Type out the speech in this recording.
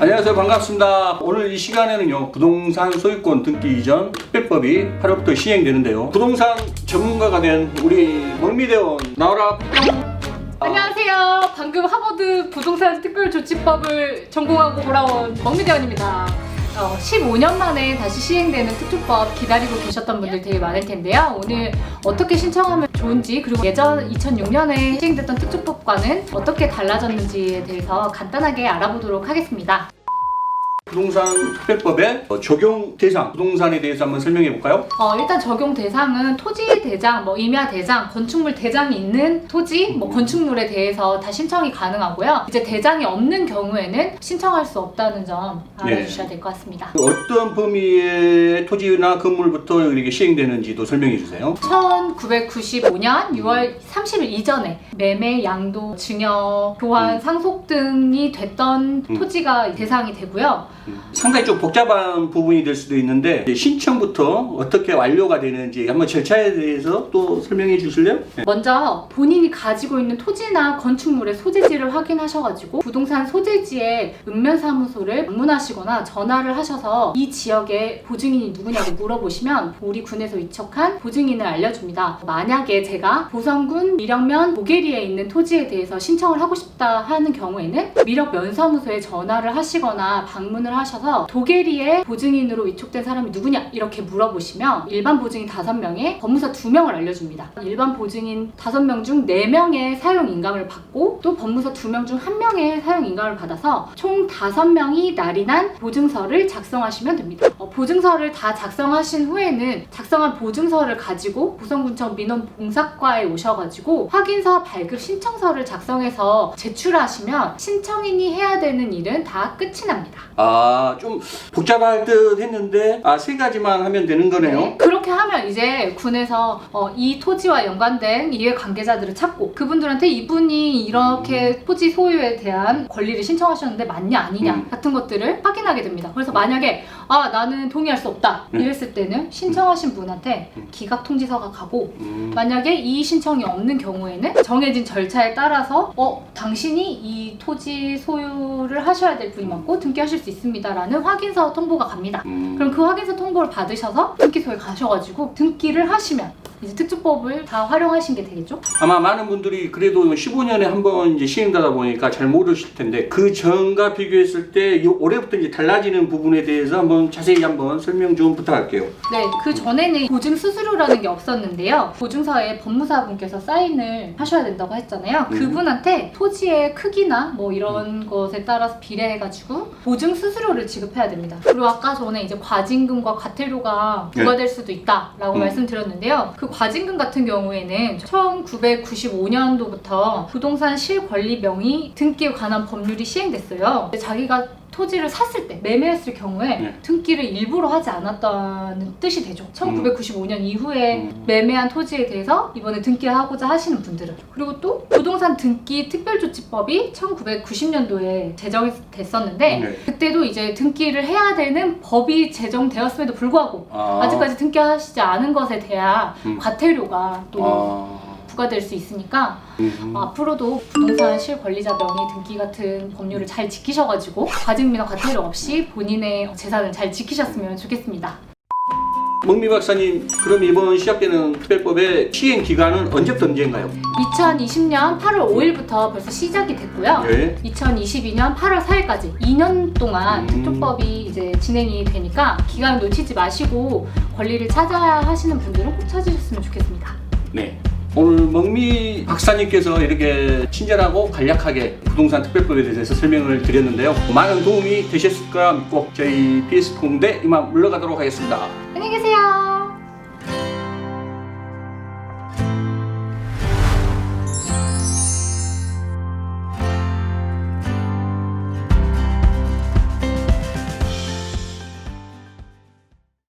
안녕하세요 반갑습니다 오늘 이 시간에는요 부동산 소유권 등기 이전 특별법이 8월부터 시행되는데요 부동산 전문가가 된 우리 mor미대원 나와라 안녕하세요. 방금 하버드 부동산 특별조치법을 전공하고 돌아온 먹미대원입니다. 어, 15년 만에 다시 시행되는 특조법 기다리고 계셨던 분들 되게 많을 텐데요. 오늘 어떻게 신청하면 좋은지 그리고 예전 2006년에 시행됐던 특조법과는 어떻게 달라졌는지에 대해서 간단하게 알아보도록 하겠습니다. 부동산 특별법의 어, 적용 대상 부동산에 대해서 한번 설명해 볼까요? 어, 일단 적용 대상은 토지 대장, 뭐 임야 대장, 건축물 대장이 있는 토지, 뭐 건축물에 대해서 다 신청이 가능하고요. 이제 대장이 없는 경우에는 신청할 수 없다는 점 알아주셔야 될 것 같습니다. 어떤 범위의 토지나 건물부터 이렇게 시행되는지도 설명해 주세요 1995년 6월 30일 이전에 매매, 양도, 증여, 교환, 음. 상속 등이 됐던 음. 토지가 대상이 되고요. 상당히 좀 복잡한 부분이 될 수도 있는데 신청부터 어떻게 완료가 되는지 한번 절차에 대해서 또 설명해 주실래요? 네. 먼저 본인이 가지고 있는 토지나 건축물의 소재지를 확인하셔가지고 부동산 소재지의 읍면사무소를 방문하시거나 전화를 하셔서 이 지역의 보증인이 누구냐고 물어보시면 우리 군에서 위촉한 보증인을 알려줍니다. 만약에 제가 보성군 밀역면 보게리에 있는 토지에 대해서 신청을 하고 싶다 하는 경우에는 밀역 면사무소에 전화를 하시거나 방문을 하셔서 도계리에 보증인으로 위촉된 사람이 누구냐 이렇게 물어보시면 일반 보증인 5명에 법무사 2명을 알려줍니다. 일반 보증인 5명 중 4명의 사용 인감을 받고 또 법무사 2명 중 1명의 사용 인감을 받아서 총 5명이 날인한 보증서를 작성하시면 됩니다. 어, 보증서를 다 작성하신 후에는 작성한 보증서를 가지고 보성군청 민원봉사과에 오셔가지고 확인서 발급 신청서를 작성해서 제출하시면 신청인이 해야 되는 일은 다 끝이 납니다. 아, 좀 복잡할 듯 했는데, 아, 세 가지만 하면 되는 거네요. 그렇게 하면 이제 군에서 어, 이 토지와 연관된 이해 관계자들을 찾고 그분들한테 이분이 이렇게 토지 소유에 대한 권리를 신청하셨는데 맞냐 아니냐 음. 같은 것들을 확인하게 됩니다. 그래서 만약에 아 나는 동의할 수 없다 음. 이랬을 때는 신청하신 분한테 음. 기각 통지서가 가고 음, 만약에 이 신청이 없는 경우에는 정해진 절차에 따라서 어 당신이 이 토지 소유를 하셔야 될 분이 맞고 등기하실 수 있습니다라는 확인서 통보가 갑니다. 음. 그럼 그 확인서 통보를 받으셔서 등기소에 가셔가지고 등기를 하시면 이제 특수법을 다 활용하신 게 되겠죠? 아마 많은 분들이 그래도 15년에 한 번 이제 시행되다 보니까 잘 모르실 텐데 그 전과 비교했을 때이 올해부터 이제 달라지는 부분에 대해서 한번 자세히 한번 설명 좀 부탁할게요. 네, 그 전에는 보증 수수료라는 게 없었는데요. 보증서에 법무사분께서 사인을 하셔야 된다고 했잖아요. 음. 그분한테 토지의 크기나 뭐 이런 것에 따라서 비례해가지고 보증 수수료를 지급해야 됩니다. 그리고 아까 전에 이제 과징금과 과태료가 네. 부과될 수도 있다라고 음. 말씀드렸는데요. 그 과징금 같은 경우에는 1995년도부터 부동산 실권리 명의 등기에 관한 법률이 시행됐어요. 자기가 토지를 샀을 때 매매했을 경우에 네. 등기를 일부러 하지 않았다는 뜻이 되죠. 1995년 이후에 음. 매매한 토지에 대해서 이번에 등기하고자 하시는 분들은 그리고 또 부동산 등기 특별조치법이 1990년도에 제정됐었는데 네. 그때도 이제 등기를 해야 되는 법이 제정되었음에도 불구하고 아, 아 직까지 등기하시지 않은 것에 대한 음. 과태료가 또 아, 부과될 수 있으니까 음. 앞으로도 부동산 실권리자 명의 등기 같은 법률을 잘 지키셔가지고 과징비나 과태료 없이 본인의 재산을 잘 지키셨으면 좋겠습니다. 먹미 박사님, 그럼 이번 시작되는 특별법의 시행 기간은 언제부터 언제인가요? 2020년 8월 5일부터 벌써 시작이 됐고요. 네. 2022년 8월 4일까지 2년 동안 음. 특조법이 이제 진행이 되니까 기간을 놓치지 마시고 권리를 찾아야 하시는 분들은 꼭 찾으셨으면 좋겠습니다. 네. 오늘 먹미 박사님께서 이렇게 친절하고 간략하게 부동산 특별법에 대해서 설명을 드렸는데요. 많은 도움이 되셨을 거라 믿고 저희 BS 공대 이만 물러가도록 하겠습니다. 안녕히 계세요.